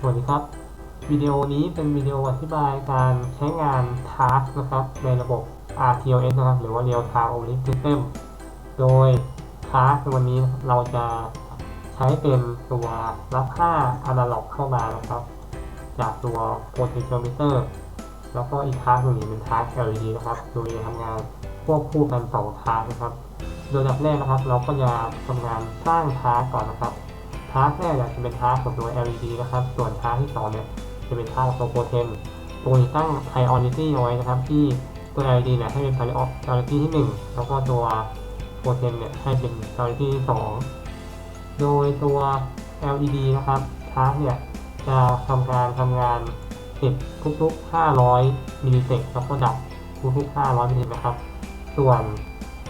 สวัสดีครับ วิดีโอนี้เป็นวิดีโออธิบายการใช้งาน Task นะครับ ในระบบ RTOS นะครับ หรือว่า Real Time Operating System โดย Task ในวันนี้เราจะใช้เป็นตัวรับค่า Analog เข้ามานะครับ จากตัว Potentiometer แล้วก็อีก Task หนึ่งเป็น Task LED นะครับ โดยทำงานควบคู่กัน2 Task นะครับ โดยดับแรกนะครับ เราก็จะทำงานสร้าง Task ก่อนนะครับาร์กแรกเนี่ยจะเป็นทาร์กของตัว LED นะครับ ส่วนทาร์กที่สองเนี่ยจะเป็นทาร์กของตัวโปรเทนตัวนี้ตั้ง priority เอาไว้นะครับ ที่ตัว LED เนี่ยให้เป็น priority ที่หนึ่งแล้วก็ตัวโปรเทนเนี่ยให้เป็น priority ที่สองโดยตัว LED นะครับทาร์กเนี่ยจะทำการทำงานติดทุกๆ 500 มิลลิเซกแล้วก็ดับทุกๆ 500 มิลลิเซกนะครับ ส่วน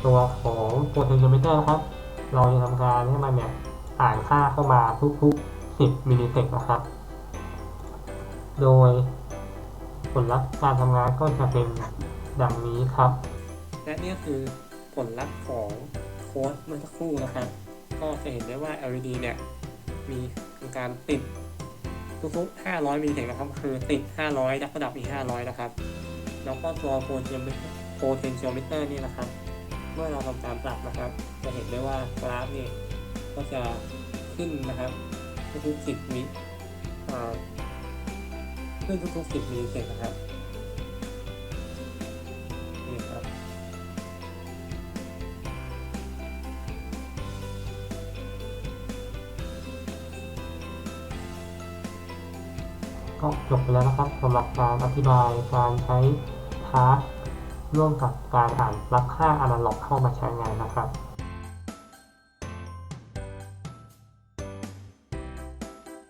ตัวของ potentiometer นะครับ เราจะทำการให้มันเนี่ย อ่านค่าเข้ามาทุกๆ 10มิลลิเซกนะครับ โดยผลลัพธ์การทำงานก็จะเป็นดังนี้ครับ และนี่คือผลลัพธ์ของโค้ดเมื่อสักครู่นะครับ ก็จะเห็นได้ว่า LED เนี่ย มีการติดทุกๆ 500มิลลิเซกนะครับ คือติด 500ดับระดับอีก 500 นะครับ แล้วก็ตัว potentiometer นี่นะครับ เมื่อเราทำการปรับนะครับ จะเห็นได้ว่ากราฟนี่ ก็จะขึ้นนะครับทุกๆ10มิอ่าขึ้นทุกๆ10มิลลิเซกนะครับนี่ครับก็จบไปแล้วนะครับสำหรับการอธิบายการใช้ทาร์กร่วมกับการอ่านรับค่าอนาล็อกเข้ามาใช้งานนะครับ